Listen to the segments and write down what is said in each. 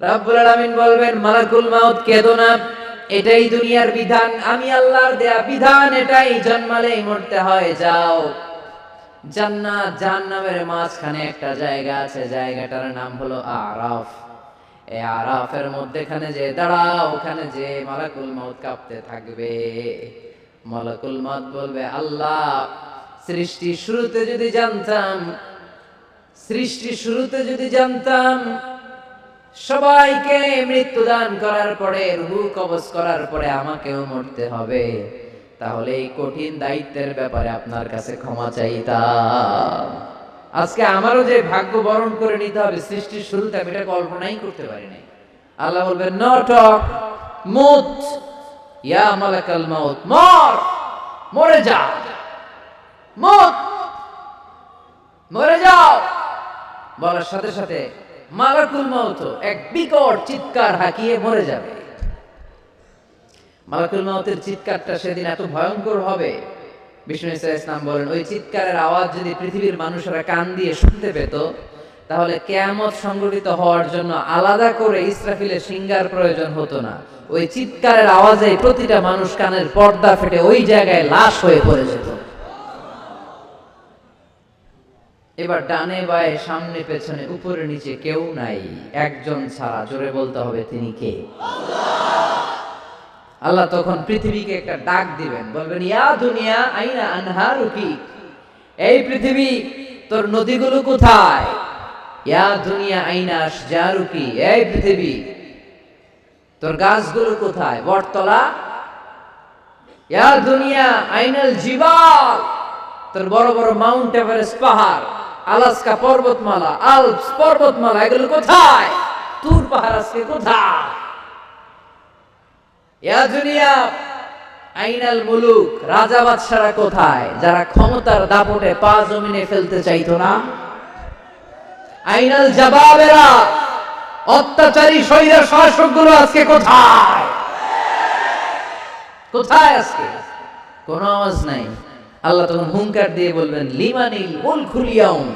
রাব্বুল আলামিন বলবেন, মালাকুল মাউত কেদো না। এটাই দুনিয়ার বিধান। আমি আল্লাহর দেয়া বিধান এটাই, জন্মালেই মরতে হয়, যাও। জান্নাত, জাহান্নামের মাঝখানে একটা জায়গা আছে, জায়গাটার নাম হলো আরাফ। এই আরাফের মধ্যেখানে যে দাঁড়াও, ওখানে যে মালাকুল মাউত কাঁপতে থাকবে। মালাকুল মাউত বলবে, আল্লাহ সৃষ্টি শুরুতে যদি জানতাম সৃষ্টি শুরুতে যদি জানতাম সবাইকে মৃত্যু দান করার পরে, রুহু কবজ করার পরে আমাকেও মরতে হবে। তাহলে এই কঠিন দায়িত্বের ব্যাপারে আপনার কাছে ক্ষমা চাইতাম। আজকে আমারও যে ভাগ্য বরণ করে নিতে হবে, সৃষ্টির শুরুতে আমি এটা কল্পনাই করতে পারি নাই আল্লাহ বলবেন ন টক মুত, ইয়া মালাকাল মাউত, মর, মরে যা মুত, মরে যাও। বলার সাথে সাথে মালাকুল মাউত, এক বিকট চিৎকার হাঁকিয়ে মরে যাবে। মালাকুল মাউতের চিৎকারটা সেদিন এত ভয়ঙ্কর হবে। বিষ্ণু ইসা ইসলাম বলেন, ওই চিৎকারের আওয়াজ যদি পৃথিবীর মানুষেরা কান দিয়ে শুনতে পেত, তাহলে কেয়ামত সংগঠিত হওয়ার জন্য আলাদা করে ইসরাফিলের সিঙ্গার প্রয়োজন হতো না। ওই চিৎকারের আওয়াজে প্রতিটা মানুষ কানের পর্দা ফেটে ওই জায়গায় লাশ হয়ে পড়ে যেত। এবার ডানে বায়ে, সামনে পেছনে, উপরে নিচে কেউ নাই। একজন ছাড়া, জোরে বলতে হবে তিনি কে? আল্লাহ। তখন পৃথিবীকে একটা ডাক দিবেন। বলবেন, ইয়া দুনিয়া, আইনা আনহারু কি এই পৃথিবী, তোর নদীগুলো কোথায়? ইয়া দুনিয়া, আইনা আশজারু কি এই পৃথিবী, তোর গাছগুলো কোথায়? বটতলা? ইয়া দুনিয়া, আইনাল জিবাল? তোর বড় বড় মাউন্ট এভারেস্ট পাহাড়? আলাস্কা পর্বতমালা, আলপস পর্বতমালা, এগুলো কোথায়? তুর পাহাড় আজকে কোথায়? দুনিয়া, আইনাল মুলুক, রাজা বাদশারা কোথায়? যারা ক্ষমতার দাপটে পা জমিনে ফেলতে চাইতো না। আইনাল জাবাবেরা, অত্যাচারী শৈরা শাসকগুলো আজকে কোথায়? কোথায় আজকে? কোনো আওয়াজ নাই। আল্লাহ তখন হুঙ্কার দিয়ে বলবেন, লিমানিল মুলকুল ইয়াউম।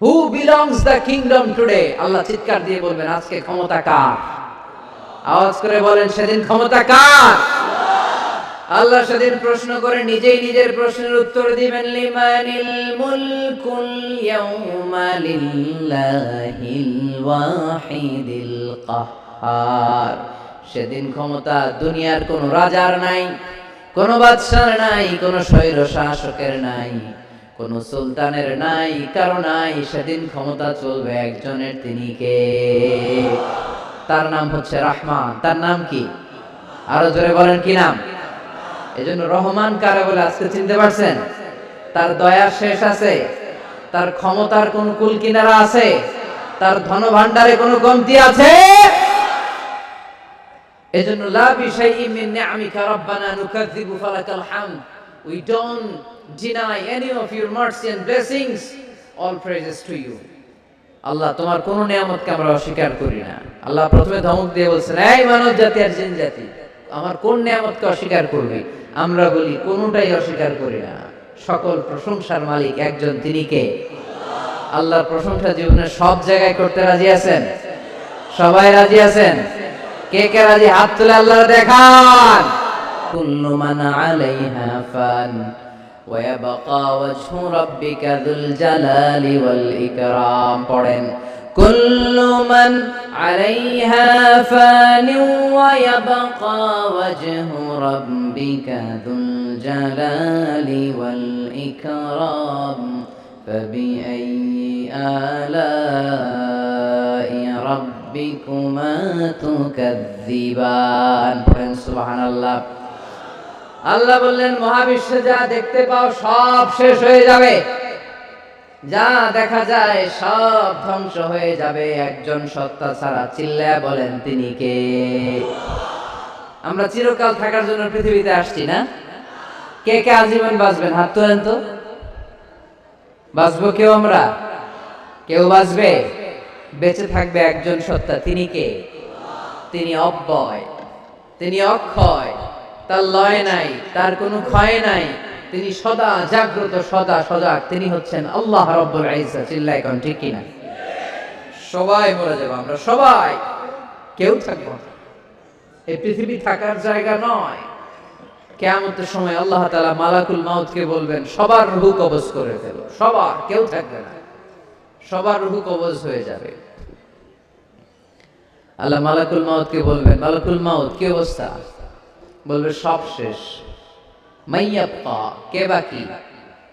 Who belongs the kingdom today Allah চিৎকার দিয়ে বলবেন, আজকে ক্ষমতা কার? আওয়াজ করে বলেন, সেদিন ক্ষমতা কার? আল্লাহ সেদিন প্রশ্ন করে, নিজেই নিজের প্রশ্নের উত্তর দিবেন, লিমানিল মুলকুল ইয়াউমা লিল্লাহিল ওয়াহিদিল কাহ্হার সেদিন ক্ষমতা দুনিয়ার কোন রাজার নাই, কোন বাদশার নাই, কোন স্বৈর শাসকের নাই। কোন সুলতানের নাই, কারও নাই, সেদিন ক্ষমতা চলবে একজনের তিনি কে? তার নাম হচ্ছে রহমান, তার নাম কি? আরও জোরে বলেন কি নাম? এজন্য রহমান কারা বলে আজকে চিনতে পারছেন? তার দয়ার শেষ আছে, তার ক্ষমতার কোন কুল কিনারা আছে, তার ধন ভান্ডারে কোনো কমতি আছে? এজন্য লা বিশাইইন মিন নি'আমিকা রাব্বানা নুকাযযিবু ফালাকাল হামদ। We don't deny any of your mercy and blessings. All praises to you. Allah, তোমার কোন নিয়ামতকে আমরা অস্বীকার করি না। আল্লাহ প্রথমে ধমক দিয়ে বলছেন, এই মানব জাতি আর জিন জাতি, আমার কোন নিয়ামতকে অস্বীকার করবে? আমরা বলি, কোনটাই অস্বীকার করি না। সকল প্রশংসার মালিক একজন, তিনি কে? আল্লাহর প্রশংসা জীবনের সব জায়গায় করতে রাজি আছেন? সবাই রাজি আছেন? কে কে রাজি? হাত তুলে আল্লাহ দেখান। কুল্লু মান আলাইহা ফান। ويبقى وجه ربك ذو الجلال والإكرام. قرن كل من عليها فان ويبقى وجه ربك ذو الجلال والإكرام. فبأي آلاء ربكما تكذبان؟ سبحان الله আল্লাহ বললেন, মহাবিশ্বে যা দেখতে পাও সব শেষ হয়ে যাবে। যা দেখা যায় সব ধ্বংস হয়ে যাবে, একজন সত্তা ছাড়া চিল্লায় বলেন তিনি কে? আমরা চিরকাল থাকার জন্য পৃথিবীতে আসছি না। কে কে আজীবন বাঁচবেন? হাত তোলেন তো। বাঁচবো কেউ আমরা? কেউ বাঁচবে? বেঁচে থাকবে একজন সত্তা। তিনি কে? তিনি অব্যয়। তিনি অক্ষয়। তার লয় নাই, তার কোনো ক্ষয় নাই। তিনি সদা জাগ্রত, সদা সজাগ। তিনি হচ্ছেন আল্লাহ রব্বুল আইসা চিল্লাই কোন ঠিক কিনা? সবাই মরে যাব আমরা, সবাই। কেউ থাকব এই পৃথিবী থাকার জায়গা নয়। কেয়ামতের সময় আল্লাহ তাআলা মালাকুল মাউতকে বলবেন, সবার রুহু কবজ করে ফেলো। সবার, কেউ থাকবে না। সবার রুহু কবজ হয়ে যাবে। আল্লাহ মালাকুল মাউতকে বলবেন, মালাকুল মাউত, কি অবস্থা? বলবে, সব শেষ। মাইয়াপ্পা, কে বাকি?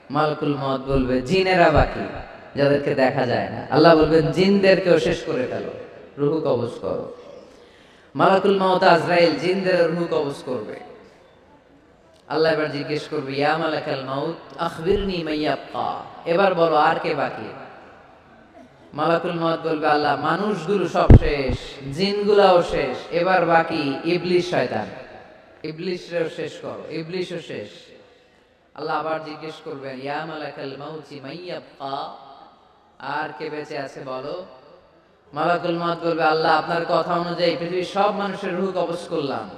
মালাকুল মাউত বলবে, জিনেরা বাকি, যাদেরকে দেখা যায় না। আল্লাহ বলবেন, জিনদেরকেও শেষ করে ফেলো, রুহু কবজ করো। মালাকুল মাউত আজরাইল, জিনদের রুহু কবজ করবে। আল্লাহ এবার জিজ্ঞেস করবে, ইয়া মালাকাল মাউত, আখবিরনি মাইয়াপ্পা। এবার বলো, আর কে বাকি? মালাকুল মাউত বলবে, আল্লাহ, মানুষগুলো সব শেষ, জিনগুলাও শেষ, এবার বাকি ইবলিশ শয়তান। ইবলিশও শেষ করো ইবলিশও শেষ। আল্লাহ আবার জিজ্ঞেস করবেন, ইয়া মালাকাল মাউতি মাইয়াব্বা আর কে বেঁচে আছে বলো? মালাকুল মাউত বলবে, আল্লাহ, আপনার কথা অনুযায়ী পৃথিবীর সব মানুষের রুহ কবজ করলাম।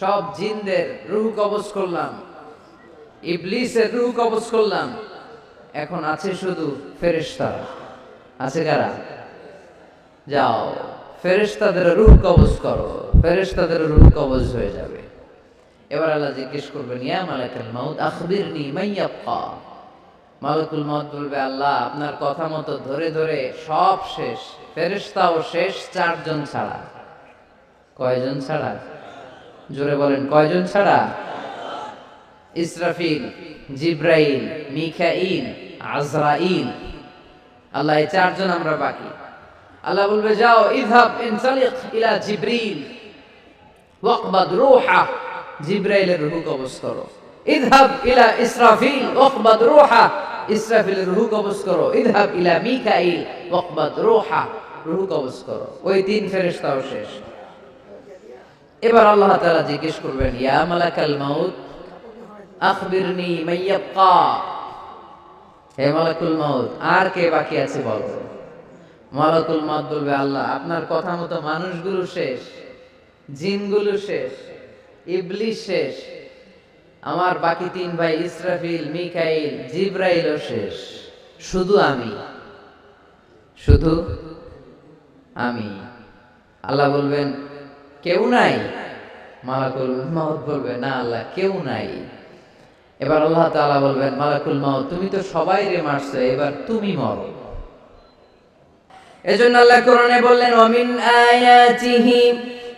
সব জিনদের রুহ কবজ করলাম। ইবলিসের রুহ কবজ করলাম। এখন আছে শুধু ফেরেশতারা আছে কারা? যাও, ফেরেশতাদের রূহ কবজ করো। ফেরেশতাদের রূহ কবজ হয়ে যাবে। এবার আল্লাহ জিজ্ঞেস করবেন, ইয়া মালাকুল মাউত, আখবিরনি মাইয়াব্বা মালাকুল মাউত বলবে, আল্লাহ, আপনার কথা মতো ধরে ধরে সব শেষ, ফেরেশতাও শেষ চারজন ছাড়া। কয়জন ছাড়া? জোরে বলেন, কয়জন ছাড়া? ইসরাফিল, জিব্রাইল, মিকাইল, আজরাইল। আল্লাহ, এই চারজন আমরা বাকি। আল্লাহ বলবে, যাও, ইযহাব ইনসালিক ইলা জিবরিল। কবজ করো। কবজ করো। কবজ করো। ওই তিন এবার আল্লাহ তাআলা জিজ্ঞেস করবেন, ইয়া মালাকাল মাউত, আখবিরনি মাইয়াবকা হে মালাকুল মাউত, আর কে বাকি আছে বলো। মালাকুল মাউত বলবে, আল্লাহ, আপনার কথা মতো মানুষগুলো শেষ। জিনগুলো শেষ ইবলিশ শেষ, আমার বাকি তিন ভাই ইসরাফিল, মিকাইল, জিব্রাইলও শেষ। শুধু আমি। শুধু আমি। আল্লাহ বলবেন, কেউ নাই? মালাকুল মাউত বলবে, না আল্লাহ, কেউ নাই। এবার আল্লাহ তাআলা বলবেন, মালাকুল মাউত, তুমি তো সবাই রে মারছো, এবার তুমি মরো। এজন্য আল্লাহ কোরআনে বললেন ওয়ামিন আয়াতিহি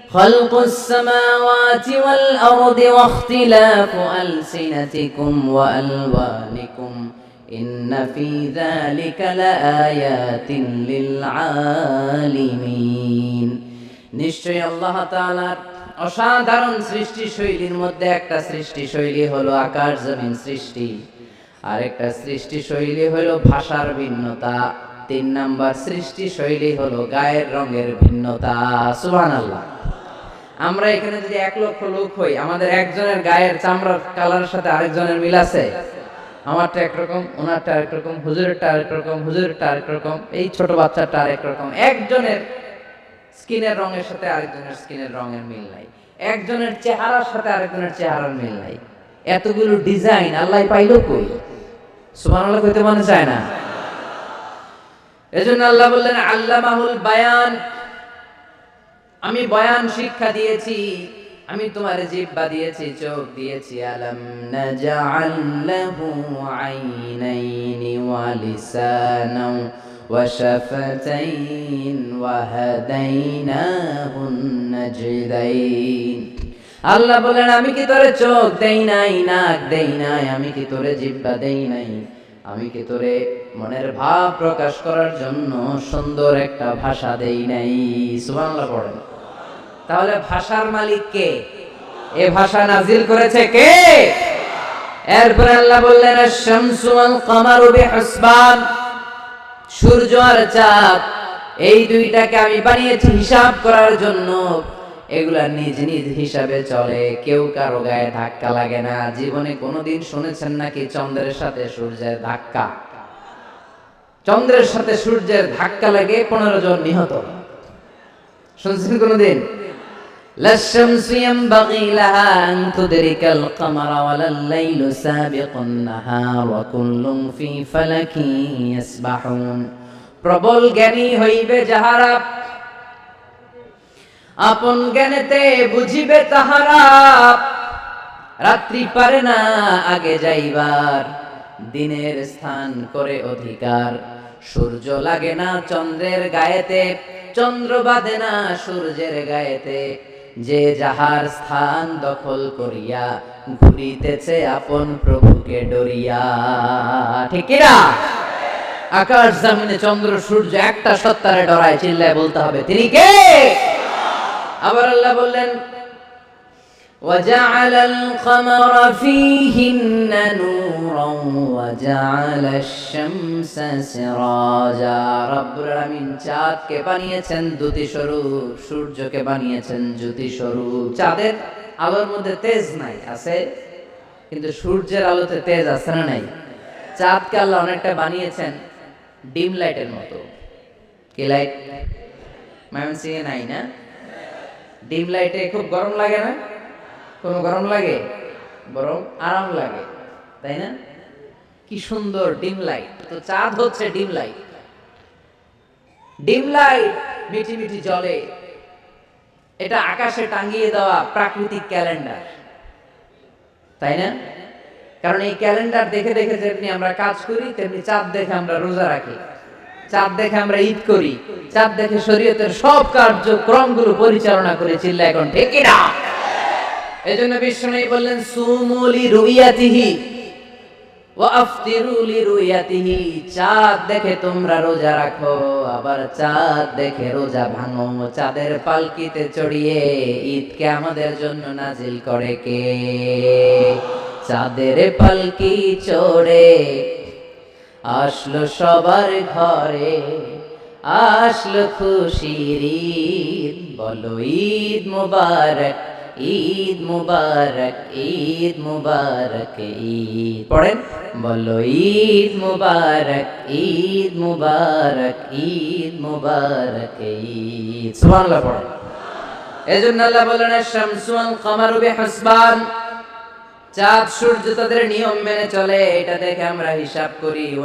خلق السماوات والأرض واختلاف ألسنتكم وألوانكم إن في ذلك لآيات للعالمين নিশ্চয়ই আল্লাহ তাআলার অসাধারণ সৃষ্টি শৈলীর মধ্যে একটা সৃষ্টি শৈলী হলো আকাশ জমিন সৃষ্টি আর একটা সৃষ্টি শৈলী হলো ভাষার ভিন্নতা তিন নাম্বার সৃষ্টি শৈলী হলো গায়ের রঙের ভিন্নতা সুবহানাল্লাহ আমরা এখানে যদি এক লক্ষ লোক হই, আমাদের একজনের গায়ের চামড়ার কালারের সাথে আরেকজনের মিল আছে? আমারটা একরকম, ওনারটা আরেক রকম হুজুরেরটা আরেক রকম হুজুরেরটা আরেক রকম এই ছোট বাচ্চাটা আরেক রকম একজনের স্কিনের রঙের সাথে আরেকজনের স্কিনের রঙের মিল নাই। একজনের চেহারার সাথে আরেকজনের চেহারার মিল নাই। এতগুলো ডিজাইন আল্লাহ পাইলো কই? সুবহানাল্লাহ কইতে মনে চায় না। এজন্য আল্লাহ বললেন, আল্লামাহুল বায়ান আমি বয়ান শিক্ষা দিয়েছি, আমি তোমার জিব্বা দিয়েছি, চোখ দিয়েছি। আলম নাজআল আল্লাহ বলেন, আমি কি তোরে চোখ দেই নাই, নাক দেই নাই, আমি কি তোরে জিব্বা দেই নাই? আমি কি তোরে মনের ভাব প্রকাশ করার জন্য সুন্দর একটা ভাষা দেই নাই? সুবহানাল্লাহ পড়েন। তাহলে ভাষার মালিক কে? এ ভাষা নাজিল করেছে কে? এরপরে আল্লাহ বললেন, আশ-শামসু ওয়াল কামারু বিহুসবান। সূর্য আর চাঁদ, এই দুইটাকে আমি বানিয়েছি হিসাব করার জন্য। এগুলা নিজ নিজ হিসাবে চলে কেউ কারো গায়ে ধাক্কা লাগে না জীবনে কোনোদিন শুনেছেন নাকি চন্দ্রের সাথে সূর্যের ধাক্কা চন্দ্রের সাথে সূর্যের ধাক্কা লাগে পনেরো জন নিহত শুনছেন কোনোদিন لا الشمس ينبغي لها أن تدرك القمر ولا الليل سابق النهار وكل في فلك يسبحون প্রবল জ্ঞানী হইবে যাহারা আপন জ্ঞানেতে বুঝিবে তাহারা। রাত্রি পারে না, আগে যাইবার। দিনের স্থান করে অধিকার। সূর্য লাগে না চন্দ্রের গায়েতে। চন্দ্র বাঁধে না সূর্যের গায়েতে। যে যাহার স্থান দখল করিয়া ঘুরিতেছে আপন প্রভুকে ডরিয়া। ঠিক আকাশ জামিনে চন্দ্র সূর্য একটা সত্তারে ডরায়, চিল্লায় বলতে হবে, তিনি কে? আবার আল্লাহ বললেন وجعل القمر فيهن نورا وجعل الشمس سراجا রব্বুল আলামিন চাঁদকে বানিয়েছেন দ্যুতি স্বরূপ সূর্যকে বানিয়েছেন জ্যোতি স্বরূপ চাঁদের আলোর মধ্যে তেজ নাই আছে কিন্তু সূর্যের আলোতে তেজ আছে না নাই চাঁদকে আল্লাহ অনেকটা বানিয়েছেন ডিম লাইটের মতো কি লাইট ময়মনসিংহে নাই না ডিম লাইটে খুব গরম লাগে না? কোনো গরম লাগে? বরং আরাম লাগে, তাই না? কি সুন্দর ডিম লাইট। তো চাঁদ হচ্ছে ডিম লাইট। ডিম লাইট মিটি মিটি জলে। এটা আকাশে টাঙ্গিয়ে দেওয়া প্রাকৃতিক ক্যালেন্ডার, তাই না? কারণ এই ক্যালেন্ডার দেখে দেখে যেমনি আমরা কাজ করি, তেমনি চাঁদ দেখে আমরা রোজা রাখি। চাঁদ দেখে আমরা ঈদ করি। চাঁদ দেখে শরীয়তের সব কার্যক্রমগুলো পরিচালনা করে চিল্লা এখন, ঠিক না এই জন্য বিষ্ণু বললেন সুমুলি রুইয়াতিহি চাঁদ দেখে তোমরা রোজা রাখো, আবার চাঁদ দেখে রোজা ভাঙো। চাঁদের পালকিতে চড়িয়ে ঈদকে আমাদের জন্য নাজিল করে কে? চাঁদের পালকি চড়ে আসলো সবার ঘরে, আসলো খুশির ঈদ। বলো, ঈদ মুবারক ঈদ মুবারক ঈদ মুবারক, ঈদ। পড়েন? বলো, ঈদ মুবারক ঈদ মুবারক ঈদ মুবারক, ঈদ। সুবহানাল্লাহ পড়েন। এজন্য আল্লাহ বলেন শামসু আল কামারু বিহিসবান। চাঁদ সূর্য তাদের নিয়ম মেনে চলে, এটা দেখে আমরা হিসাব করি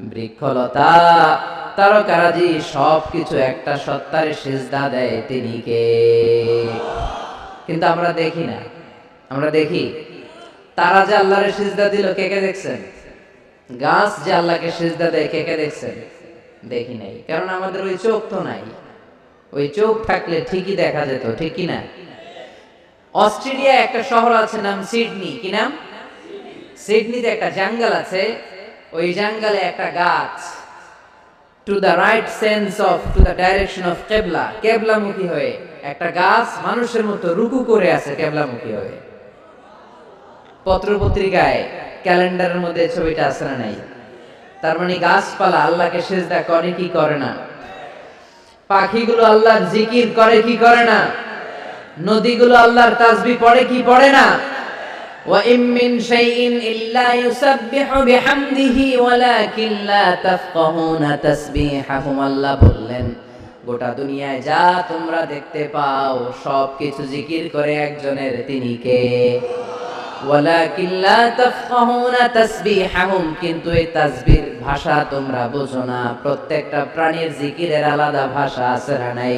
বৃক্ষলতা, তারকারাজি সবকিছু একটা সত্তারে সিজদা দেয়, তিনি কে? কিন্তু আমরা দেখি না। আমরা দেখি, তারা যে আল্লাহরে সিজদা দিল, কে কে দেখছেন? গাছ যে আল্লাহকে সিজদা দেয়, কে কে দেখছেন? দেখি নাই। কারণ আমাদের ওই চোখ তো নাই। ওই চোখ থাকলে ঠিকই দেখা যেত, ঠিক না? অস্ট্রেলিয়া একটা শহর আছে নাম সিডনি। কি নাম? সিডনিতে একটা জঙ্গল আছে। ওই জঙ্গলে একটা গাছ। To the right sense of to the direction of কেবলা কেবলামুখী হয়ে একটা গাছ মানুষের মতো রুকু করে আছে কেবলামুখী হয়ে। পত্র পত্রিকায় ক্যালেন্ডারের মধ্যে ছবিটা আছে না নাই? তার মানে গাছপালা আল্লাহকে সেজদা করে কি করে না? পাখিগুলো আল্লাহর জিকির করে কি করে না? নদীগুলো আল্লাহর তাসবিহ পড়ে কি পড়ে না وإن من شيء إلا يسبح بحمده ولكن لا تفقهون تسبيحهم আল্লাহ বললেন গোটা দুনিয়ায় যা তোমরা দেখতে পাও সব কিছু জিকির করে একজনের তিনি কে ওয়ালাকিন লা তাফকাহুনা তাসবিহাহুম কিন্তু এই তাসবির ভাষা তোমরা বোঝো না প্রত্যেকটা প্রাণীর জিকিরের আলাদা ভাষা আছে না নাই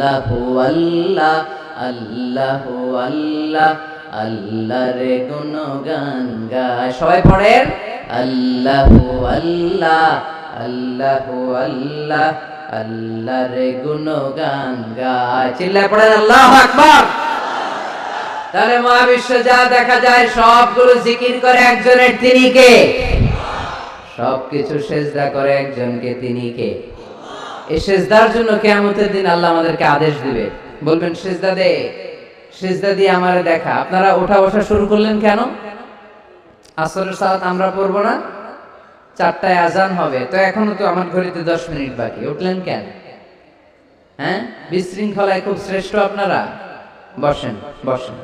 আল্লাহ আল্লাহ আল্লাহ আল্লাহর গুণ গান গায়। সবাই পড়েন? আল্লাহ আল্লাহ আল্লাহ আল্লাহ, আল্লাহর গুণ গান গায়। চিল্লায় পড়েন? আল্লাহ আকবার। তাহলে মহাবিশ্ব যা দেখা যায়, সবগুলো জিকির করে একজনের তিনি কে? সবকিছু সেজদা করে একজনকে তিনি কে? এই সেজদার জন্য কেয়ামতের দিন আল্লাহ আমাদেরকে আদেশ দিবে। বলবেন, সেজদা দে, সেজদা দিয়ে আমারে দেখা। আপনারা ওঠা বসা শুরু করলেন কেন? আসরের সালাত আমরা পড়ব না? চারটায় আজান হবে। তো এখনও তো আমার ঘড়িতে দশ মিনিট বাকি। উঠলেন কেন? হ্যাঁ? বিশৃঙ্খলায় খুব শ্রেষ্ঠ আপনারা? বসেন বসেন।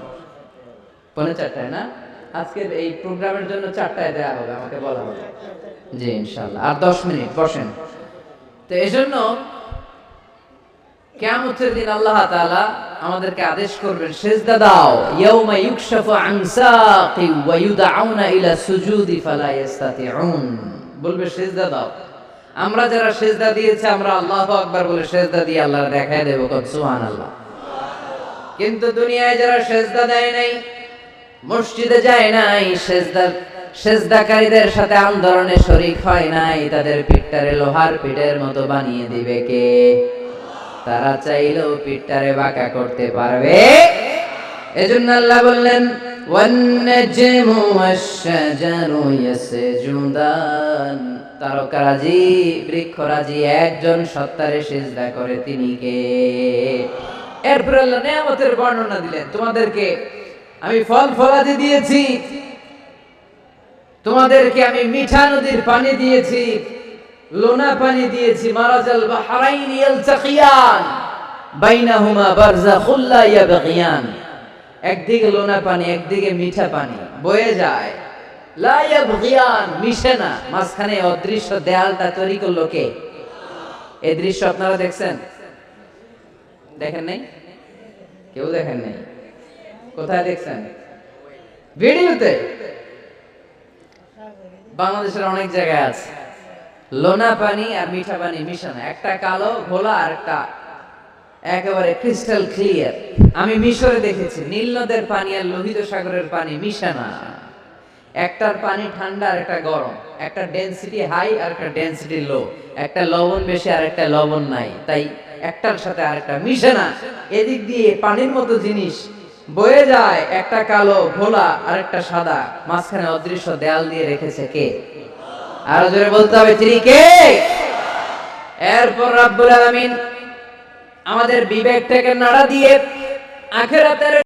পৌনে চারটায় না? আজকের এই প্রোগ্রামের জন্য চারটায় দেওয়া হবে, আমাকে বলা হবে। জি ইনশাল্লাহ আর দশ মিনিট, বসেন। তো এই জন্য কিয়ামতের দিন আল্লাহ তাআলা আমাদেরকে আদেশ করবেন, সেজদা দাও, ইয়াউমা ইউকশাফু আন সাকি বলবে, সেজদা দাও। আমরা যারা সেজদা দিয়েছি, আমরা আল্লাহু আকবার বলে সেজদা দিয়ে আল্লাহর দেখায় দেব কত? সুবহানাল্লাহ। কিন্তু দুনিয়ায় যারা সেজদা দেয় নাই, মসজিদে যায় নাই, সেজদার সেজদাকারীদের সাথে আন্দোলনে শরিক হয় নাই তাদের পিঠটারে লোহার পিঠের মতো বানিয়ে দিবে কে তারা চাইলেও পিঠটারে বাঁকা করতে পারবে এজন্য আল্লাহ বললেন والنجم والشجر يسجدان তারকারাজি বৃক্ষরাজি একজন সত্তারে সেজদা করে তিনি কে এরপর আল্লাহ নিয়ামতের বর্ণনা দিলেন তোমাদেরকে আমি ফল ফলাদি দিয়েছি তোমাদেরকে আমি মিঠা নদীর পানি দিয়েছি, লোনা পানি দিয়েছি, মারাজাল বাহরাইন ইয়ালতাকিয়ান বাইনাহুমা বারযাখুল লা ইয়াবগিয়ান। একদিকে লোনা পানি, একদিকে মিঠা পানি, বয়ে যায়। লা ইয়াবগিয়ান, মিশে না। মাঝখানে অদৃশ্য দেয়ালটা তৈরি করল কে? এই দৃশ্য আপনারা দেখছেন? দেখেন নাই? কেউ দেখেন নাই? কোথায় দেখছেন? ভিডিওতে? বাংলাদেশের অনেক জায়গায় আছে। লোনা পানি আর মিঠা পানি মিশানো। একটা কালো, ঘোলা আর একটা একেবারে ক্রিস্টাল ক্লিয়ার আমি মিশরে দেখেছি। নীল নদের পানি আর লোহিত সাগরের পানি মিশানা। একটার পানি ঠান্ডা আর একটা গরম। একটা ডেনসিটি হাই আর একটা ডেনসিটি লো একটা লবণ বেশি আর একটা লবণ নাই। তাই একটার সাথে আরেকটা মিশে না। এদিক দিয়ে পানির মতো জিনিস বয়ে যায় একটা কালো ভোলা আর একটা সাদা, মাঝখানে অদৃশ্য দেয়াল দিয়ে রেখেছে কে? আরও জোরে বলতে হবে, তিনি কে? এরপর রাব্বুল আলামিন আমাদের বিবেকটাকে নাড়া দিয়ে আখেরাতের